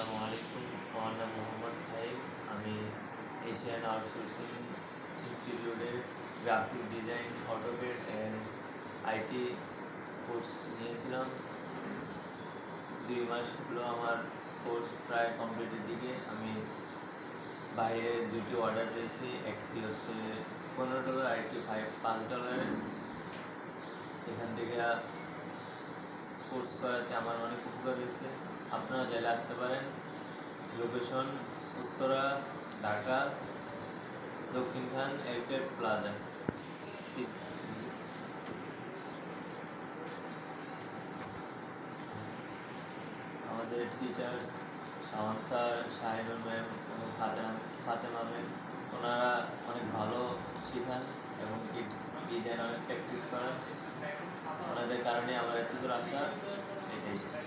আসসালামু আলাইকুম। আমার নাম মোহাম্মদ সাহেব। আমি এশিয়ান আউটসোর্সিং ইনস্টিটিউটে graphic design AutoCAD and IT course নিয়েছিলাম। দুই মাস হলো আমার কোর্স প্রায় কমপ্লিটের দিকে। আমি বাইরে দুটি অর্ডার পেয়েছি। একটি হচ্ছে পনেরো ডলার, আরেকটি ফাইভ পাঁচ ডলারের। এখান থেকে কোর্স করাতে আমার উপকার হয়েছে। আপনারা চাইলে আসতে পারেন। Location Uttara, Dhaka, Dakshin Khan Airtel plaza আমাদের টিচার শাওন স্যার ম্যাম এবং ফাতেমা ফাতেমা ম্যাম, ওনারা অনেক ভালো শেখান এবং ডিজাইন অনেক প্র্যাকটিস করান। ওনাদের কারণে আমার এত দূর আসা এটাই।